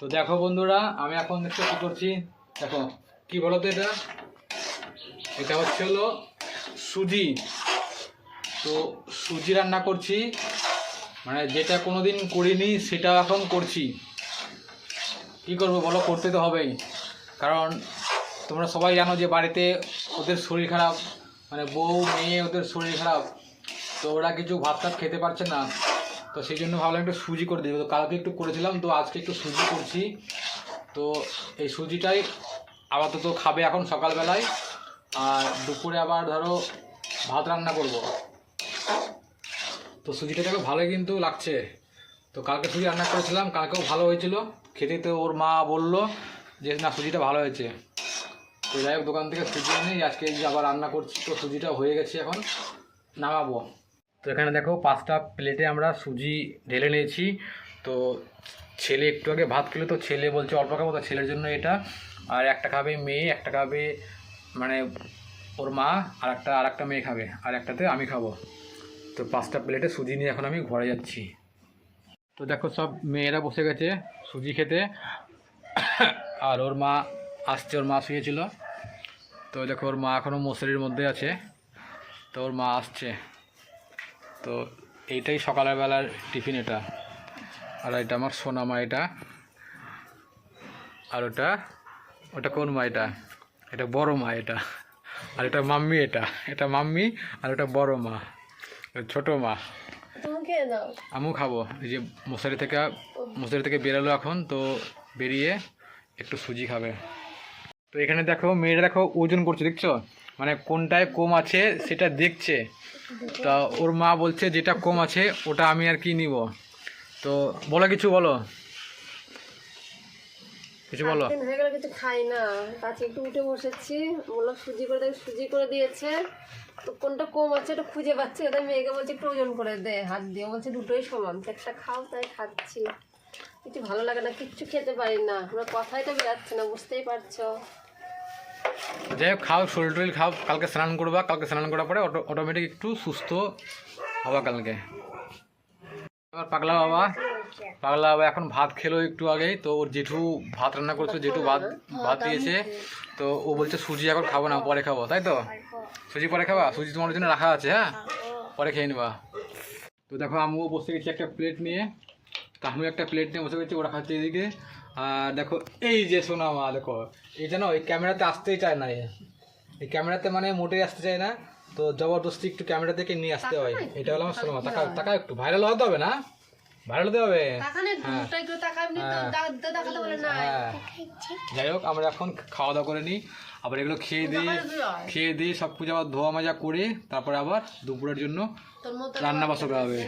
তো দেখো বন্ধুরা, আমি এখন দেখতে কি করছি? দেখো, কি বলো তো এটা? এটা হচ্ছে হলো সুজি। তো সুজি রান্না করছি। মানে যেটা কোনোদিন করিনি, সেটা এখন করছি। কি করব বলো, করতে তো হবেই। কারণ তোমরা সবাই জানো যে বাড়িতে ওদের শরীর খারাপ মানে বউ, মেয়ে, ওদের শরীর খারাপ। তো ওরা কিছু ভাত টাত খেতে পারছে না। তো সেই জন্য ভাবলাম একটু সুজি করে দিই। তো কালকে একটু করেছিলাম, তো আজকে একটু সুজি করছি। তো এই সুজিটাই আপাতত খাবে এখন সকালবেলায়। আর দুপুরে আবার ধরো ভাত রান্না করব। তো সুজিটা দেখো ভালোই কিন্তু লাগছে। তো কালকে সুজি রান্না করেছিলাম, কালকেও ভালো হয়েছিল। খেতে তো ওর মা বলল যে, না, সুজিটা ভালো হয়েছে। তো যাই হোক, দোকান থেকে সুজি এনে আজকে আবার রান্না করছি, তো সুজিটা হয়ে গেছে এখন। নামাবো। এখানে দেখো পাঁচটা প্লেটে আমরা সুজি ঢেলে নিয়েছি। তো ছেলে একটু আগে ভাত খেলে, তো ছেলে বলছে অল্প খাব, তো ছেলের জন্য এটা। আর একটা খাবে মেয়ে, একটা খাবে মানে ওর মা, আর একটা আর একটা মেয়ে খাবে, আর একটাতে আমি খাব। তো পাঁচটা প্লেটে সুজি নিয়ে এখন আমি ঘরে যাচ্ছি। তো দেখো সব মেয়েরা বসে গেছে সুজি খেতে। আর ওর মা আসছে, ওর মা শুয়েছিল। তো দেখো ওর মা এখনও মশারির মধ্যে আছে। তো ওর মা আসছে। তো এইটাই সকালের বেলার টিফিন এটা। আর এটা আমার সোনা মা এটা। আর ওটা ওটা কোন মা এটা? এটা বড় মা এটা। আর এটা মাম্মি এটা। এটা মাম্মি আর ওটা বড় মা। ছোট মা। আমিও খাব। এই যে মশারি থেকে মশারি থেকে বেরোলো এখন তো বেরিয়ে একটু সুজি খাবে। তো এখানে দেখো মেয়েরা দেখো ওজন করছে দেখছ? মানে কোনটায় কম আছে সেটা দেখছে। তা ওর মা বলছে যেটা কম আছে ওটা আমি আর কি নিব। তো বলো কিছু বলো। কিছু বলো। কিছু খাই না। একটু উঠে বসেছি। বললাম সুজি করে দেবে, সুজি করে দিয়েছে। তো কোনটা কম আছে এটা খুঁজে পাচ্ছি ওটা মেয়েকে বলছে একটু ওজন করে দে, হাত দিয়ে। বলছে দুটোই সমান। একটা খাও, তাই খাচ্ছি। কিছু ভালো লাগে না, কিচ্ছু খেতে পারি না। আমার কথাই তো বেরাচ্ছে না, বুঝতেই পারছ। যাই হোক খাও শরীর টরিল খাও কালকে স্নান করবা কালকে স্নান করার পরে অটোমেটিক একটু সুস্থ হবা কালকে। এবার পাগলা বাবা পাগলা বাবা এখন ভাত খেলো একটু আগেই তো ওর জেঠু ভাত রান্না করেছিল জেঠু ভাত ভাত দিয়েছে তো ও বলছে সুজি এখন খাব না পরে খাব তাই তো? সুজি পরে খাবা? সুজি তোমার জন্য রাখা আছে হ্যাঁ? পরে খেয়ে নেবা। তো দেখো আমিও বসে গেছি একটা প্লেট নিয়ে। আমিও একটা প্লেট নিয়ে বসে গেছি ওরা খাচ্ছে এদিকে। আর দেখো এই যে সোনা মা দেখো এই যেন এই ক্যামেরাতে আসতেই চায় না এই ক্যামেরাতে মানে মোটেই আসতে চায় না। তো জবরদস্তি একটু ক্যামেরা থেকে নিয়ে আসতে হয়। এটা হলো আমার সোনা মা। টাকা টাকা একটু। ভাইরাল হতে হবে না? ভাইরাল হতে হবে? যাই হোক আমরা এখন খাওয়া দাওয়া করে নিই। আবার এগুলো খেয়ে দিই খেয়ে দিই সব কিছু আবার ধোয়া মাজা করে তারপরে আবার দুপুরের জন্য রান্না বসাতে হবে।